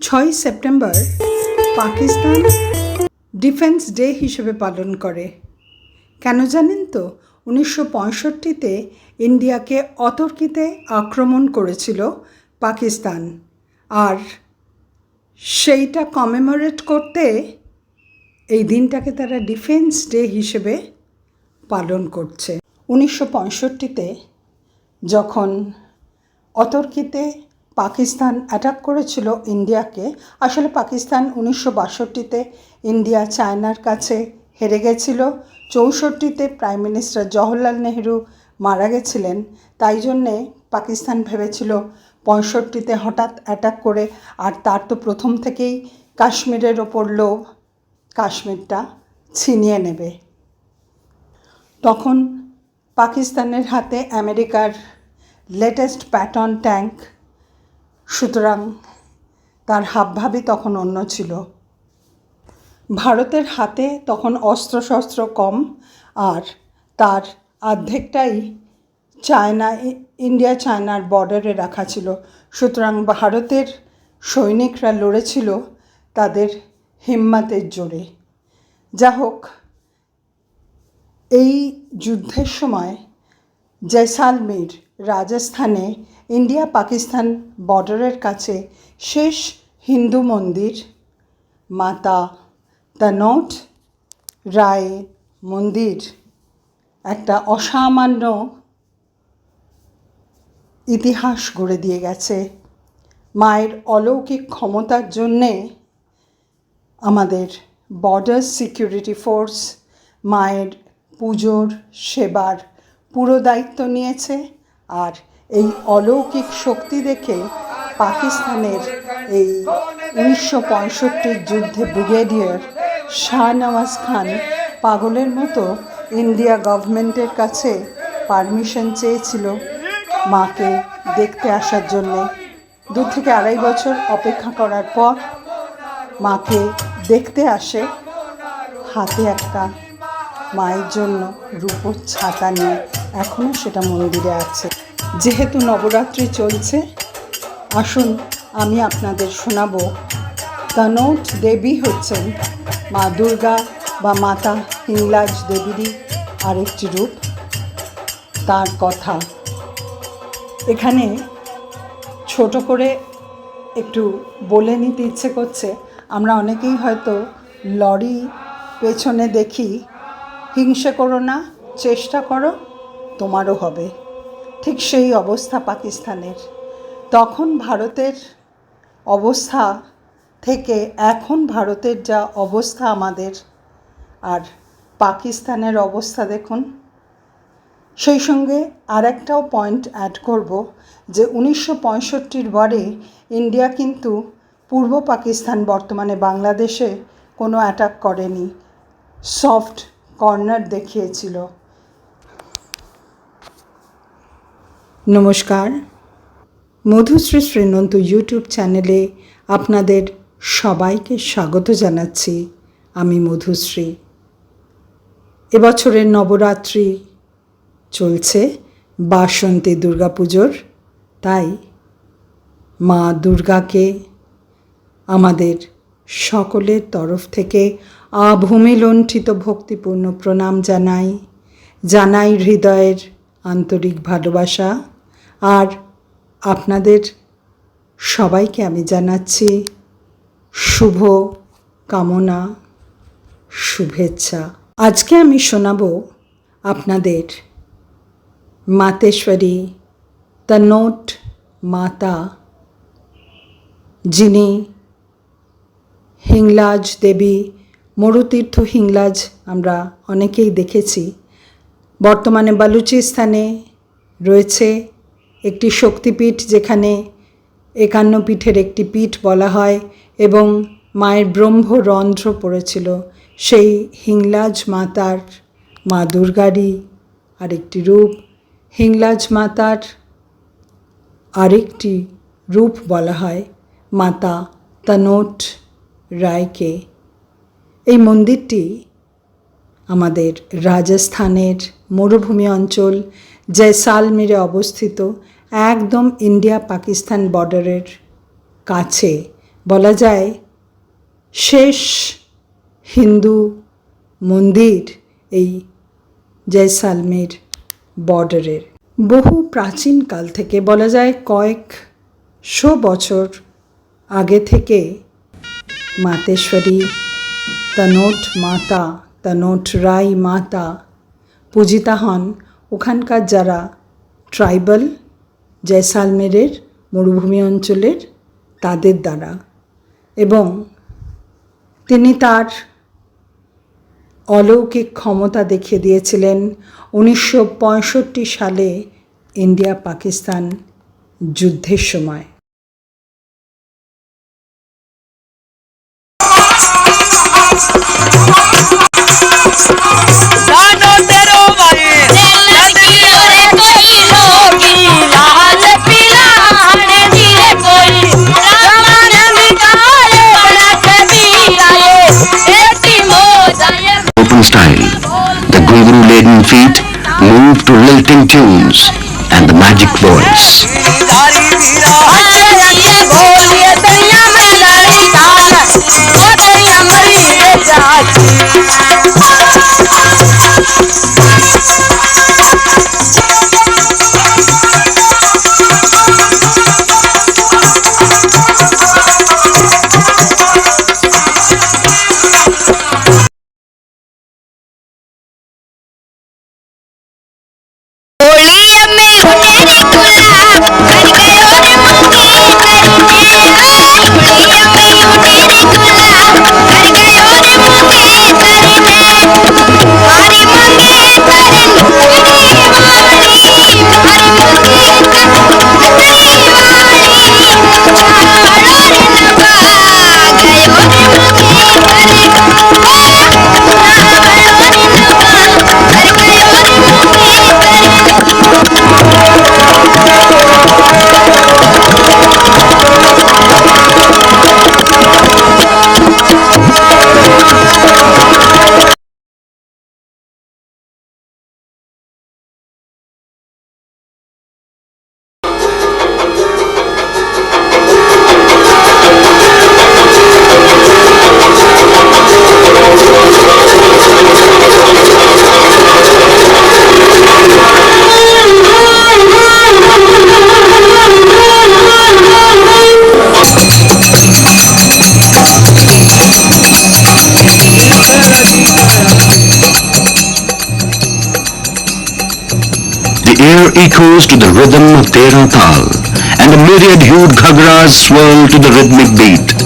ছয় September Pakistan defence day হিসেবে পালন করে। কেন জানেন তো, উনিশশো পঁয়ষট্টিতে ইন্ডিয়াকে অতর্কিতে আক্রমণ করেছিল পাকিস্তান। আর সেইটা কমেমোরেট করতে এই দিনটাকে তারা ডিফেন্স ডে হিসেবে পালন করছে। উনিশশো পঁয়ষট্টিতে যখন অতর্কিতে পাকিস্তান অ্যাটাক করেছিল ইন্ডিয়াকে। আসলে পাকিস্তান উনিশশো বাষট্টিতে ইন্ডিয়া চায়নার কাছে হেরে গেছিল। চৌষট্টিতে প্রাইম মিনিস্টার জওহরলাল নেহরু মারা গেছিলেন। তাই জন্যে পাকিস্তান ভেবেছিল পঁয়ষট্টিতে হঠাৎ অ্যাটাক করে আর তার তো প্রথম থেকেই কাশ্মীরের ওপর লোভ কাশ্মীরটা ছিনিয়ে নেবে। তখন পাকিস্তানের হাতে আমেরিকার লেটেস্ট প্যাটার্ন ট্যাঙ্ক সুতরাং তার হাবভাবই তখন অন্য ছিল। ভারতের হাতে তখন অস্ত্রশস্ত্র কম আর তার অর্ধেকটাই চায়না, ইন্ডিয়া চায়নার বর্ডারে রাখা ছিল। সুতরাং ভারতের সৈনিকরা লড়েছিল তাদের হিম্মাতের জোরে। যা হোক এই যুদ্ধের সময় জয়সালমীর রাজস্থানে ইন্ডিয়া পাকিস্তান বর্ডারের কাছে শেষ হিন্দু মন্দির। মাতা তনট রায় মন্দির, একটা অসামান্য ইতিহাস গড়ে দিয়ে গেছে। মায়ের অলৌকিক ক্ষমতার জন্যে আমাদের বর্ডার সিকিউরিটি ফোর্স মায়ের পুজোর সেবার পুরো দায়িত্ব নিয়েছে আর এই অলৌকিক শক্তি দেখে পাকিস্তানের এই উনিশশো পঁয়ষট্টির যুদ্ধে ব্রিগেডিয়ার শাহনওয়াজ খান পাগলের মতো ইন্ডিয়া গভর্নমেন্টের কাছে পারমিশন চেয়েছিল মাকে দেখতে আসার জন্যে। দু থেকে আড়াই বছর অপেক্ষা করার পর মাকে দেখতে আসে হাতে একটা মায়ের জন্য রূপোর ছাতা নিয়ে। এখনও সেটা মন্দিরে আছে। যেহেতু নবরাত্রি চলছে, আসুন আমি আপনাদের শোনাবো। তনট দেবী হচ্ছেন মা দুর্গা বা মাতা হিংলাজ দেবীরই আরেকটি রূপ, তার কথা। এখানে ছোট করে একটু বলে নিতে ইচ্ছে করছে। আমরা অনেকেই হয়তো লরি পেছনে দেখি, হিংসে করো না, চেষ্টা করো তোমারও হবে। ঠিক সেই অবস্থা পাকিস্তানের। তখন ভারতের অবস্থা থেকে এখন ভারতের যা অবস্থা আমাদের, আর পাকিস্তানের অবস্থা দেখুন। সেই সঙ্গে আর একটাও পয়েন্ট অ্যাড করব যে উনিশশো পঁয়ষট্টির পরে ইন্ডিয়া কিন্তু পূর্ব পাকিস্তান, বর্তমানে বাংলাদেশে কোনো অ্যাটাক করেনি। সফট কর্নার দেখিয়েছিল। নমস্কার। মধুশ্রী শ্রীনন্ত ইউটিউব চ্যানেলে আপনাদের সবাইকে স্বাগত জানাচ্ছি আমি মধুশ্রী। এবছরের নবরাত্রি চলছে বাসন্তী দুর্গাপুজোর, তাই মা দুর্গাকে আমাদের সকলের তরফ থেকে আভূমি আভূমিলণ্ঠিত ভক্তিপূর্ণ প্রণাম জানাই জানাই হৃদয়ের আন্তরিক ভালোবাসা। আর আপনাদের সবাইকে আমি জানাচ্ছি শুভ কামনা, শুভেচ্ছা। আজকে আমি শোনাব আপনাদের মাতেশ্বরী তনোট মাতা, যিনি হিংলাজ দেবী, মরুতীর্থ হিংলাজ আমরা অনেকেই দেখেছি। বর্তমানে বালুচিস্তানে রয়েছে একটি শক্তিপীঠ যেখানে একান্ন পীঠের একটি পীঠ বলা হয় এবং মায়ের ব্রহ্মরন্ধ্র পড়েছিল। সেই হিংলাজ মাতার মা দুর্গারই আরেকটি রূপ। হিংলাজ মাতার আরেকটি রূপ বলা হয় মাতা তনোট রায়কে। এই মন্দিরটি আমাদের রাজস্থানের মরুভূমি অঞ্চল জয়সালমীরে অবস্থিত একদম ইন্ডিয়া পাকিস্তান বর্ডারের কাছে। বলা যায়, শেষ হিন্দু মন্দির এই জয়সালমের বর্ডারের। বহু প্রাচীনকাল থেকে, বলা যায়, কয়েক শো বছর আগে থেকে মাতেশ্বরী, তনোট মাতা, তনোট রাই মাতা পূজিতা হন ওখানকার যারা ট্রাইবাল, জয়সালমেরের মরুভূমি অঞ্চলের, তাদের দ্বারা। এবং তিনি তার অলৌকিক ক্ষমতা দেখিয়ে দিয়েছিলেন উনিশশো পঁয়ষট্টি সালে ইন্ডিয়া পাকিস্তান যুদ্ধের সময়। Laden feet move to lilting tunes and the magic voice. Echoes to the rhythm of Tera Tal, and the myriad hued ghagras swirl to the rhythmic beat.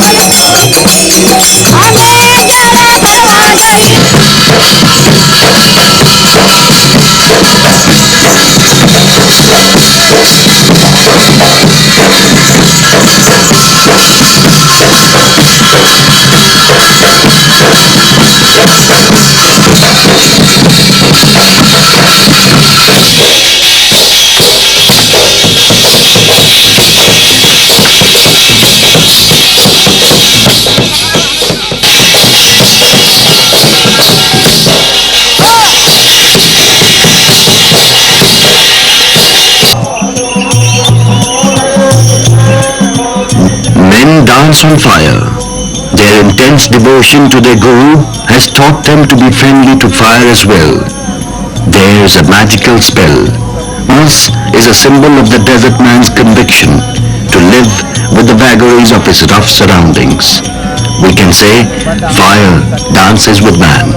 कौन Thank dance on fire. Their intense devotion to their guru has taught them to be friendly to fire as well. There's a magical spell. This is a symbol of the desert man's conviction to live with the vagaries of his rough surroundings. We can say, fire dances with man.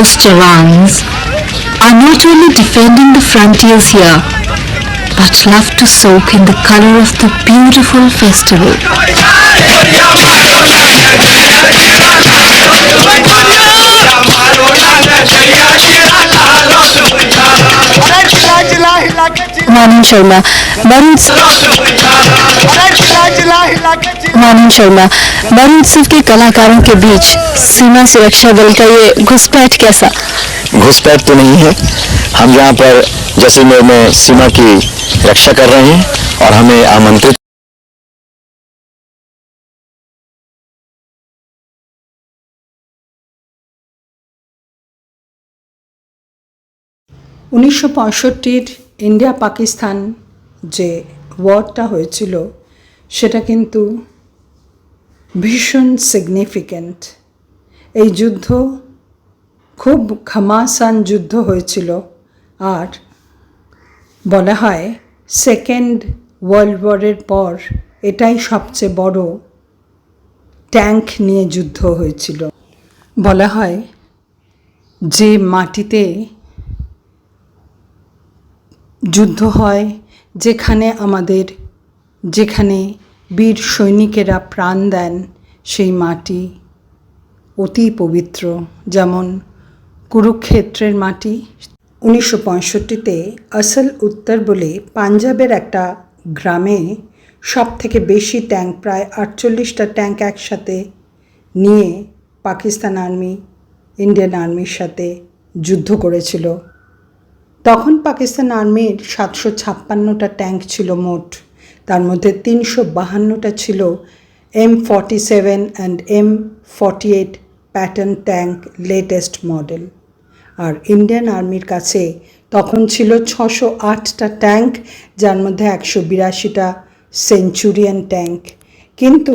Force Jawans are not only defending the frontiers here, but love to soak in the color of the beautiful festival. अरे चिल्ला चिल्ला हिला के चिल्ला Manan Sharma, Barun अरे चिल्ला चिल्ला हिला के चिल्ला मानन शर्मा वन उत्सव के कलाकारों के बीच सीमा सुरक्षा बल का ये घुसपैठ कैसा घुसपैठ तो नहीं है हम यहाँ पर जैसलमेर में सीमा की रक्षा कर रहे हैं और हमें आमंत्रित উনিশশো পঁয়ষট্টির ইন্ডিয়া পাকিস্তান যে ওয়ারটা হয়েছিল, সেটা কিন্তু ভীষণ সিগনিফিক্যান্ট এই যুদ্ধ খুব ঘমাসান যুদ্ধ হয়েছিল আর বলা হয় সেকেন্ড ওয়ার্ল্ড ওয়ারের পর এটাই সবচেয়ে বড় ট্যাঙ্ক নিয়ে যুদ্ধ হয়েছিল। বলা হয় যে মাটিতে যুদ্ধ হয় যেখানে আমাদের, যেখানে বীর সৈনিকেরা প্রাণ দেন সেই মাটি অতি পবিত্র। যেমন কুরুক্ষেত্রের মাটি উনিশশো পঁয়ষট্টিতে আসল উত্তর বলে পাঞ্জাবের একটা গ্রামে সব থেকে বেশি ট্যাঙ্ক, প্রায় আটচল্লিশটা ট্যাঙ্ক একসাথে নিয়ে পাকিস্তান আর্মি, ইন্ডিয়ান আর্মির সাথে যুদ্ধ করেছিল। তখন পাকিস্তান আর্মির সাতশো ছাপ্পান্নটা ট্যাঙ্ক ছিল মোট। তার মধ্যে তিনশো বাহান্নটা ছিল M forty seven and M forty eight pattern tank latest model. R Indian আর্মির কাছে তখন ছিল ছশো আটটা ট্যাঙ্ক, যার মধ্যে একশো বিরাশিটা সেঞ্চুরিয়ান ট্যাঙ্ক। কিন্তু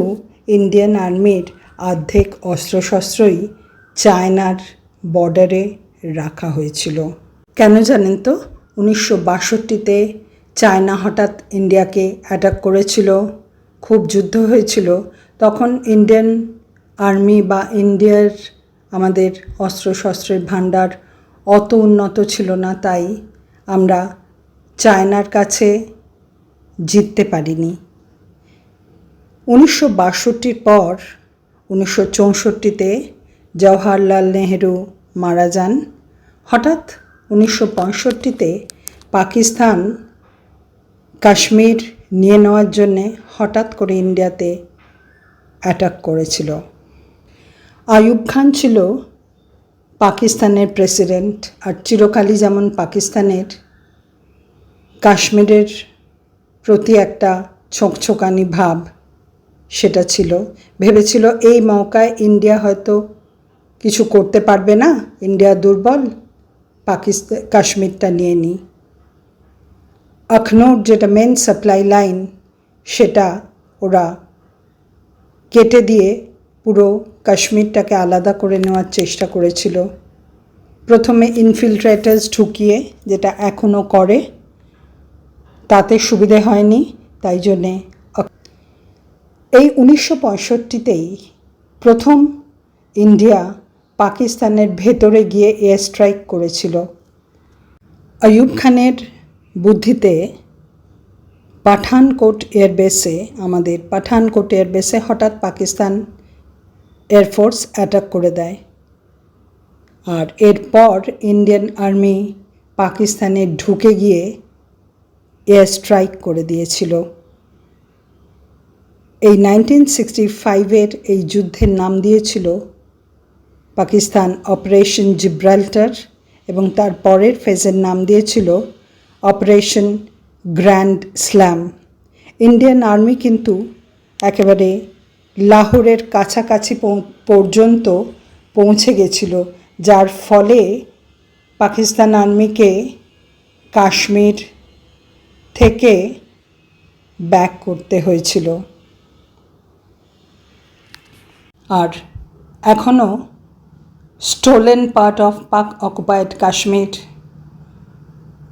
ইন্ডিয়ান আর্মির অর্ধেক অস্ত্রশস্ত্রই চায়নার বর্ডারে রাখা হয়েছিল। কেন জানেন তো? উনিশশো বাষট্টিতে চায়না হঠাৎ ইন্ডিয়াকে অ্যাটাক করেছিল। খুব যুদ্ধ হয়েছিল। তখন ইন্ডিয়ান আর্মি বা ইন্ডিয়ার আমাদের অস্ত্রশস্ত্রের ভাণ্ডার অত উন্নত ছিল না, তাই আমরা চায়নার কাছে জিততে পারিনি। উনিশশো বাষট্টির পর উনিশশো চৌষট্টিতে জওহরলাল নেহেরু মারা যান। হঠাৎ উনিশশো পঁয়ষট্টিতে পাকিস্তান কাশ্মীর নিয়ে নেওয়ার জন্যে হঠাৎ করে ইন্ডিয়াতে অ্যাটাক করেছিল। আয়ুব খান ছিল পাকিস্তানের প্রেসিডেন্ট আর চিরকালই যেমন পাকিস্তানের, কাশ্মীরের প্রতি একটা ছোঁকছোকানি ভাব সেটা ছিল। ভেবেছিল এই মৌকায় ইন্ডিয়া হয়তো কিছু করতে পারবে না, ইন্ডিয়া দুর্বল। পাকিস্তান কাশ্মীরটা নিয়ে নিই আখনৌর যেটা মেন সাপ্লাই লাইন সেটা ওরা কেটে দিয়ে পুরো কাশ্মীরটাকে আলাদা করে নেওয়ার চেষ্টা করেছিল। প্রথমে ইনফিল্ট্রেটার্স ঢুকিয়ে যেটা এখনও করে, তাতে সুবিধে হয়নি, তাই জন্যে এই উনিশশো পঁয়ষট্টিতেই প্রথম ইন্ডিয়া পাকিস্তানের ভেতরে গিয়ে এয়ার স্ট্রাইক করেছিল। আয়ুব খানের বুদ্ধিতে পাঠানকোট এয়ারবেসে, আমাদের পাঠানকোট এয়ারবেসে হঠাৎ পাকিস্তান এয়ারফোর্স অ্যাটাক করে দেয়। আর এরপর ইন্ডিয়ান আর্মি পাকিস্তানে ঢুকে গিয়ে এয়ার স্ট্রাইক করে দিয়েছিল। এই নাইনটিন সিক্সটি ফাইভের এই যুদ্ধের নাম দিয়েছিল পাকিস্তান অপারেশন জিব্রাল্টার এবং তার পরের ফেজের নাম দিয়েছিল operation grand slam. Indian army কিন্তু একেবারে লাহোরের কাছাকাছি পর্যন্ত পৌঁছে গেছিল, যার ফলে পাকিস্তান আর্মিকে কাশ্মীর থেকে ব্যাক করতে হয়েছিল। আর এখনও stolen part of Pak occupied Kashmir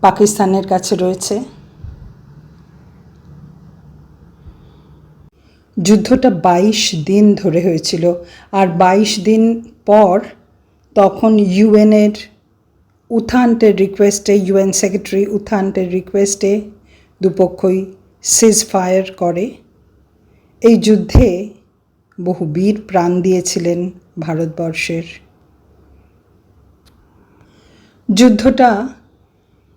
পাকিস্তানের কাছে রয়েছে। যুদ্ধটা বাইশ দিন ধরে হয়েছিল, আর বাইশ দিন পর তখন ইউএনের উথান্টের রিকোয়েস্টে ইউএন সেক্রেটারি উথান্টের রিকোয়েস্টে দুপক্ষই সিজ ফায়ার করে। এই যুদ্ধে বহু বীর প্রাণ দিয়েছিলেন ভারতবর্ষের। যুদ্ধটা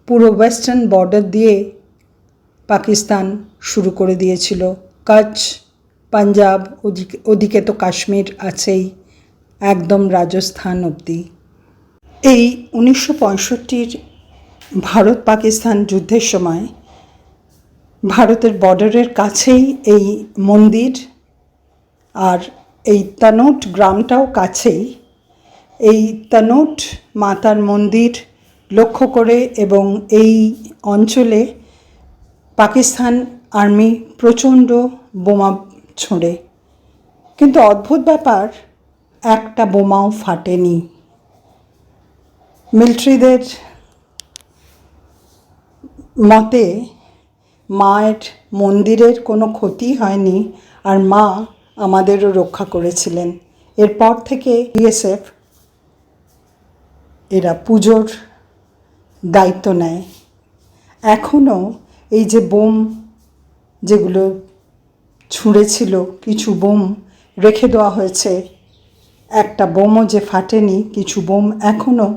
পুরো ওয়েস্টার্ন বর্ডার দিয়ে পাকিস্তান শুরু করে দিয়েছিল। কচ্ছ, পাঞ্জাব, ওদিকে ওদিকে তো কাশ্মীর আছেই, একদম রাজস্থান অবধি। এই উনিশশো পঁয়ষট্টির ভারত পাকিস্তান যুদ্ধের সময় ভারতের বর্ডারের কাছেই এই মন্দির আর এই তানোট গ্রামটাও কাছেই এই তানোট মাতার মন্দির লক্ষ্য করে এবং এই অঞ্চলে পাকিস্তান আর্মি প্রচণ্ড বোমা ছোঁড়ে। কিন্তু অদ্ভুত ব্যাপার, একটা বোমাও ফাটেনি। মিলিটারিদের মতে, মায়ের মন্দিরের কোনো ক্ষতি হয়নি আর মা আমাদেরও রক্ষা করেছিলেন। এরপর থেকে বিএসএফ এরা পুজোর দায়িত্ব নেয়। এখনও এই যে বোম যেগুলো ছুঁড়েছিল, কিছু বোম রেখে দেওয়া হয়েছে, একটা বোমও যে ফাটেনি, কিছু বোম এখনও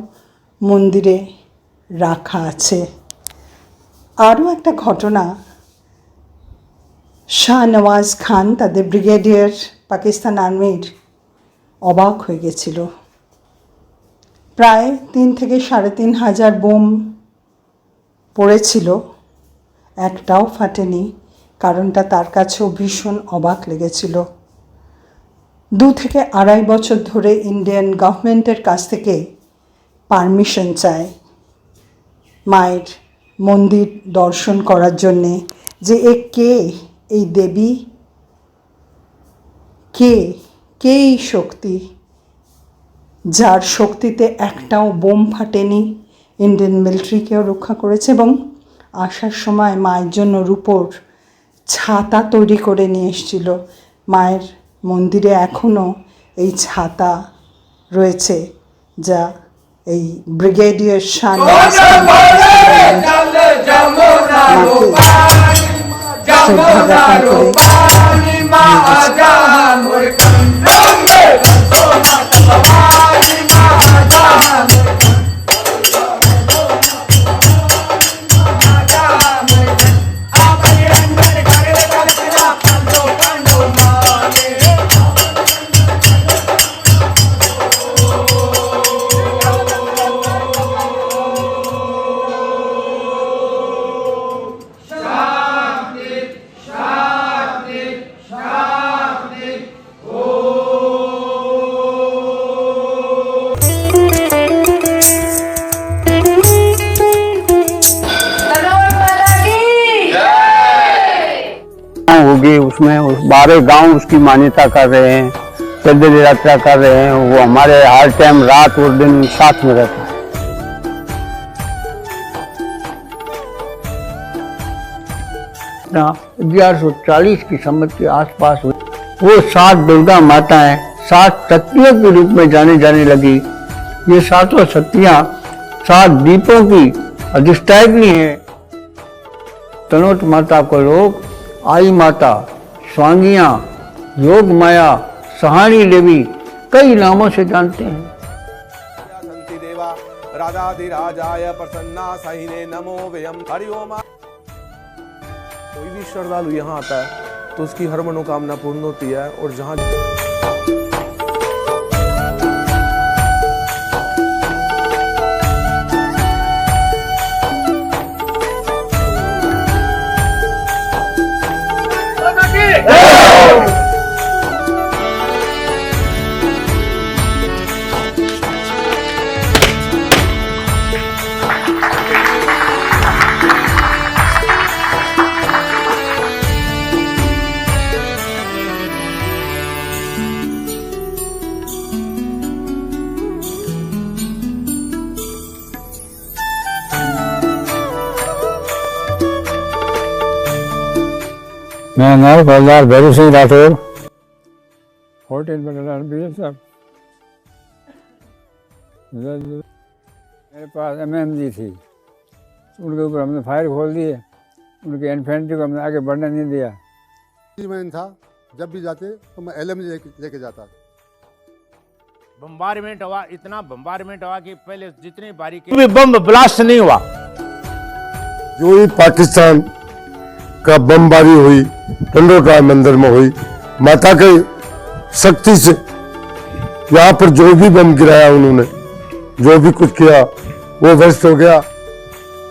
মন্দিরে রাখা আছে। আরও একটা ঘটনা, শাহ নওয়াজ খান তাদের ব্রিগেডিয়ার পাকিস্তান আর্মির অবাক হয়ে গেছিল। প্রায় তিন থেকে সাড়ে তিন হাজার বোম পড়েছিল। একটাও ফাটেনি, কারণটা তার কাছেও ভীষণ অবাক লেগেছিল। দু থেকে আড়াই বছর ধরে ইন্ডিয়ান গভর্নমেন্টের কাছ থেকে পারমিশন চায় মায়ের মন্দির দর্শন করার জন্যে যে এ কে, এই দেবী, কে কে এই শক্তি? যার শক্তিতে একটাও বোম ফাটেনি ইন্ডিয়ান মিলিটারিকেও রক্ষা করেছে এবং আসার সময় মায়ের জন্য রূপোর ছাতা তৈরি করে নিয়ে এসেছিল। মায়ের মন্দিরে এখনও এই ছাতা রয়েছে যা এই ব্রিগেডিয়ার শান শ্রদ্ধা জ্ঞাপন করে। समाज माझा बारह गाँव उसकी मान्यता कर रहे हैं पैदल यात्रा कर रहे हैं, वो हमारे हर टाइम रात और दिन साथ में रहता है। ग्यारह सौ चालीस की समझ के आसपास हुई। वो सात दुर्गा माता है सात शक्तियों के रूप में जाने जाने लगी। ये सातों शक्तियाँ सात दीपों की अधिष्ठायिनी है। तनोट माता को लोग, आई माता स्वांगिया योग माया सहानी देवी कई नामों से जानते हैं। प्रसन्ना नमो व्यम हरिओम कोई भी श्रद्धालु यहाँ आता है तो उसकी हर मनोकामना पूर्ण होती है और जहाँ नाम Sardar Bhairu Singh Rathore fourteen battalion B S F मेरे पास एम एम जी थी। उनके ऊपर हमने फायर खोल दिए। उनके इन्फेंट्री को हमने आगे बढ़ने नहीं दिया। मैन था जब भी जाते तो मैं एल लेके लेके जाता। बम्बारमेंट हुआ इतना बम्बारमेंट हुआ कि पहले जितनी बारीकी भी बम ब्लास्ट नहीं हुआ। जो ही पाकिस्तान का बमबारी हुई टंडोटा मंदिर में हुई। माता के शक्ति से यहाँ पर जो भी बम गिराया उन्होंने, जो भी कुछ किया, वो व्यस्त हो गया।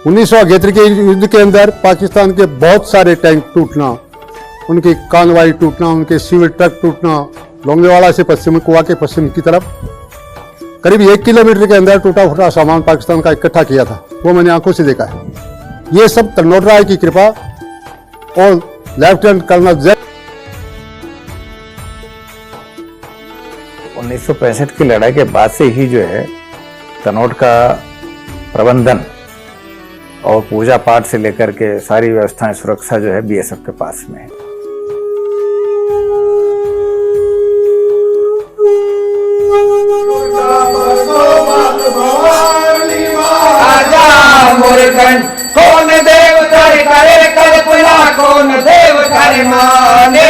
उन्नीस सौ के युद्ध के अंदर पाकिस्तान के बहुत सारे टैंक टूटना, उनकी कानवाई टूटना, उनके सिविल ट्रक टूटना लोंगेवाड़ा से पश्चिम कुआ के पश्चिम की तरफ़। करीब एक किलोमीटर के अंदर टूटा फूटा सामान पाकिस्तान का इकट्ठा किया था, वो मैंने आँखों से देखा है। ये सब तन्नोट राय की कृपा और लेफ्टिनेंट कर्नल जैक 1965 की लड़ाई के बाद से ही जो है तनोट का प्रबंधन और पूजा पाठ से लेकर के सारी व्यवस्थाएँ सुरक्षा जो है बीएसएफ के पास में है। कौन देव करे કોણ દેવ તારે માને